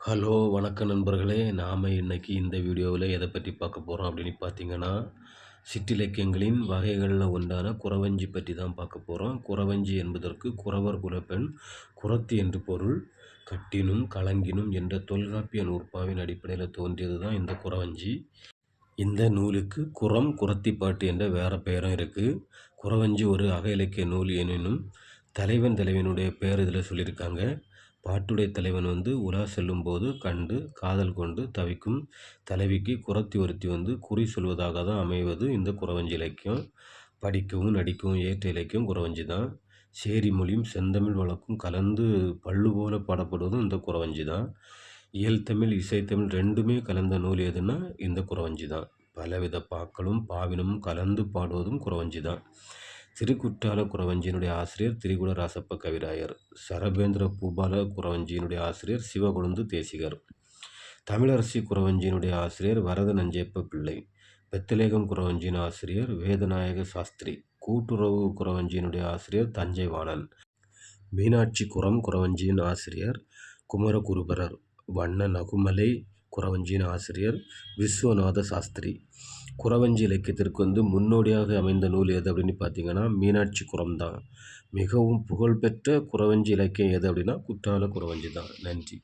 Hello வணக்கம் நண்பர்களே. நாம் இன்னைக்கு இந்த வீடியோவில் எதை பற்றி பார்க்க போகிறோம் அப்படின்னு பார்த்தீங்கன்னா சிற்றிலக்கியங்களின் வகைகளில் உண்டான குறவஞ்சி பற்றி தான் பார்க்க போகிறோம் குறவஞ்சி என்பதற்கு குறவர் குலப்பெண் குரத்தி என்று பொருள் கட்டினும் கலங்கினும் என்ற தொல்காப்பிய நூற்பாவின் அடிப்படையில் தோன்றியது தான் இந்த குறவஞ்சி. இந்த நூலுக்கு குறம் பாட்டு என்ற வேறு பெயரும் இருக்குது குறவஞ்சி ஒரு அக இலக்கிய நூல் எனினும் தலைவன் தலைவனுடைய பெயர் இதில் சொல்லியிருக்காங்க. பாட்டுடை தலைவன் வந்து உலா செல்லும்போது கண்டு காதல் கொண்டு தவிக்கும் தலைவிக்கு குறத்தி ஒருத்தி வந்து குறி சொல்வதாக தான் அமைவது இந்த குறவஞ்சி இலக்கியம். படிக்கவும் நடிக்கவும் ஏற்ற இலக்கியம் குறவஞ்சி தான். சேரி மொழியும் செந்தமிழ் வழக்கும் கலந்து பல்லு போல பாடப்படுவதும் இந்த குறவஞ்சி தான். இயல் தமிழ் இசைத்தமிழ் ரெண்டுமே கலந்த நூல் எதுன்னா இந்த குறவஞ்சி தான். பலவித பாக்களும் பாவினமும் கலந்து பாடுவதும் குறவஞ்சி தான். திருக்குற்றால குறவஞ்சியினுடைய ஆசிரியர் திரிகுட ராசப்ப கவிராயர் சரபேந்திர பூபால குறவஞ்சியினுடைய ஆசிரியர் சிவகுழுந்து தேசிகர் தமிழரசி குறவஞ்சியினுடைய ஆசிரியர் வரத நஞ்சேப்ப பிள்ளை பெத்தலேகம் குறவஞ்சியின் ஆசிரியர் வேதநாயக சாஸ்திரி கூட்டுறவு குறவஞ்சியினுடைய ஆசிரியர் தஞ்சை வாணன் மீனாட்சி குரம் குறவஞ்சியின் ஆசிரியர் குமரகுருபரர் வண்ண நகுமலை குறவஞ்சியின் ஆசிரியர் விஸ்வநாத சாஸ்திரி குறவஞ்சி இலக்கியத்திற்கு வந்து முன்னோடியாக அமைந்த நூல் எது அப்படின்னு பார்த்தீங்கன்னா மீனாட்சி குரம் தான் மிகவும் புகழ்பெற்ற குறவஞ்சி இலக்கியம் எது அப்படின்னா குற்றால குறவஞ்சி தான். நன்றி.